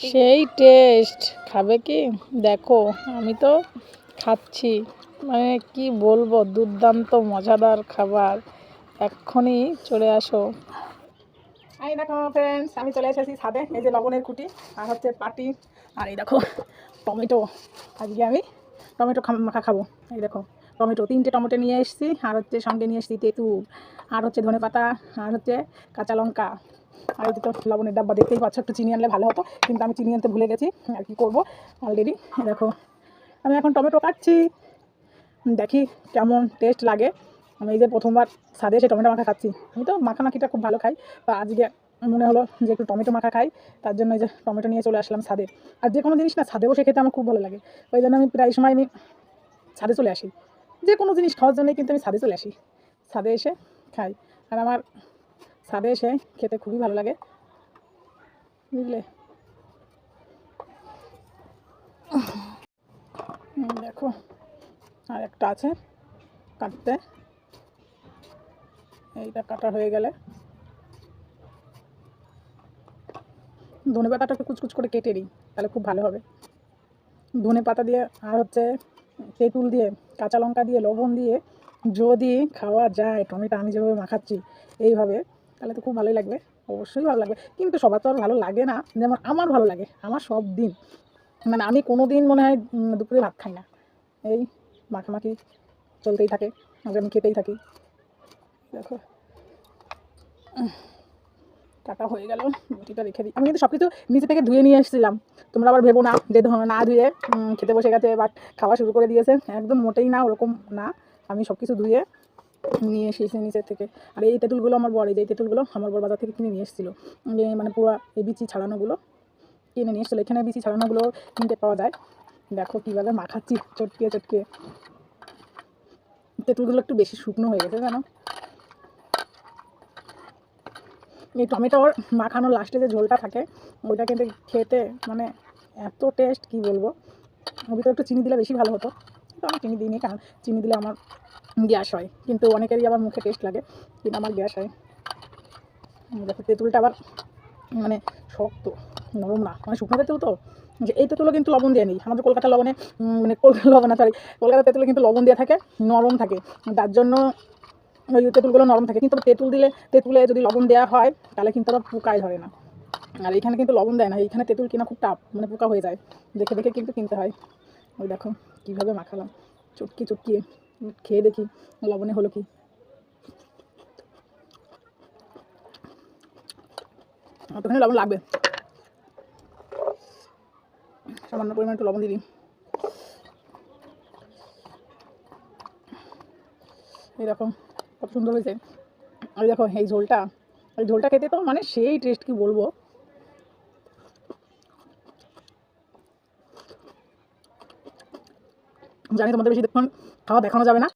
সেই টেস্ট খাবে কি? দেখো, আমি তো খাচ্ছি। মানে কি বলব, দুর্দান্ত, মজাদার খাবার। এক্ষুনি চলে আসো। এই দেখো ফ্রেন্ডস আমি চলে এসেছি ছাদে, এই যে লবণের কুটি, আর হচ্ছে পাটি, আর এই দেখো, টমেটো। আজকে আমি টমেটো মাখা খাব। এই দেখো, টমেটো, তিনটে টমেটো নিয়ে এসেছি, আর হচ্ছে সঙ্গে নিয়ে এসেছি তেঁতুল, আর হচ্ছে ধনে পাতা আর হচ্ছে কাঁচা লঙ্কা। আর এই তো লবণের ডাব্বা দেখতেই পাচ্ছ, একটু চিনি আনলে ভালো হতো, কিন্তু আমি চিনি আনতে ভুলে গেছি। আর কি করব? অলরেডি দেখো, আমি এখন টমেটো কাটছি। দেখি কেমন টেস্ট লাগে। আমি এই যে প্রথমবার সাদে এসে টমেটো মাখা খাচ্ছি। আমি তো মাখা মাখিটা খুব ভালো খাই, বা আজকে মনে হলো যে একটু টমেটো মাখা খাই, তার জন্য এই যে টমেটো নিয়ে চলে আসলাম ছাদে আর যে কোনো জিনিস না ছাদে বসে খেতে আমার খুব ভালো লাগে। ওই জন্য আমি প্রায় সময় আমি ছাদে চলে আসি। যে কোনো জিনিস খাওয়ার জন্যই কিন্তু আমি ছাদে চলে আসি। ছাদে এসে খাই। আর আমার ছাদে এসে খেতে খুবই ভালো লাগে। বুঝলে? দেখো, আর একটা আছে কাটতে। এইটা কাটা হয়ে গেলে। ধনে পাতাটা একটু কুচকুচ করে কেটে দিই তাহলে খুব ভালো হবে। ধনে পাতা দিয়ে আর হচ্ছে তেঁতুল দিয়ে, কাঁচা লঙ্কা দিয়ে, লবণ দিয়ে যদি খাওয়া যায়। টমেটো আমি যেভাবে মাখাচ্ছি, এইভাবে তাহলে তো খুব ভালোই লাগবে, অবশ্যই ভালো লাগবে। কিন্তু সবার তো আর ভালো লাগে না, যেমন আমার ভালো লাগে, আমার সব দিন। মানে আমি কোনো দিন মনে হয় দুপুরে ভাত খাই না। এই মাখামাখি চলতেই থাকে আমি খেতেই থাকি। দেখো। টাকা হয়ে গেল, রুটিটা রেখে দিই। আমি কিন্তু সব কিছু নিচে থেকে ধুয়ে নিয়ে এসেছিলাম। তোমরা আবার ভেবো না যে না ধুয়ে খেতে বসে গেছে বা খাওয়া শুরু করে দিয়েছে। একদম মোটেই না, ওরকম না। আমি সব কিছু ধুয়ে নিয়ে এসেছি নিচের থেকে। আর এই তেঁতুলগুলো আমার বড় এই তেঁতুলগুলো আমার বড় বাজার থেকে কিনে নিয়ে এসেছিল। মানে পুরো এই বিচি ছাড়ানোগুলো কিনে নিয়ে এসেছিল। এখানে বিচি ছাড়ানোগুলো কিনতে পাওয়া যায়। দেখো কীভাবে মাখাচ্ছি চটকিয়ে চটকিয়ে তেঁতুলগুলো একটু বেশি শুকনো হয়ে গেছে, জানো? এই টমেটোর মাখানো লাস্টে যে ঝোলটা থাকে, ওইটা কিন্তু খেতে মানে এত টেস্ট কি বলব? ওর ভিতরে একটু চিনি দিলে বেশি ভালো হতো। কিন্তু আমি চিনি দিইনি, কারণ চিনি দিলে আমার গ্যাস হয়। কিন্তু অনেকেরই আবার মুখে টেস্ট লাগে, কিন্তু আমার গ্যাস হয়। দেখো, তেঁতুলটা আবার মানে শক্ত, নরম না মানে শুকনো তেঁতুল তো? যে এই তেঁতুলও কিন্তু লবণ দিয়ে নেই। আমাদের কলকাতা লবণে মানে লবণ না সরি কলকাতা তেঁতুলে কিন্তু লবণ দিয়ে থাকে, নরম থাকে। তার জন্য ওই তেঁতুলগুলো নরম থাকে। কিন্তু তেঁতুল দিলে, তেঁতুলে যদি লবণ দেওয়া হয়, তাহলে কিন্তু আবার পোকায় ধরে না। আর এখানে কিন্তু লবণ দেয় না। এখানে তেঁতুল কিনা খুব টাপ মানে পোকা হয়ে যায়। দেখে দেখে কিন্তু কিনতে হয়। ওই দেখো, কীভাবে মাখালাম। চটকি চটকিয়ে খেয়ে দেখি, লবণে হলো কি? অতখানি লবণ লাগবে। সামান্য পরিমাণ একটু লবণ দিই। এই দেখো, কত সুন্দর হয়েছে। আর দেখো, এই ঝোলটা এই ঝোলটা খেতে তো মানে সেই টেস্ট কি বলব? জানি তোমাদের বেশি দেখুন খাওয়া দেখানো যাবে না।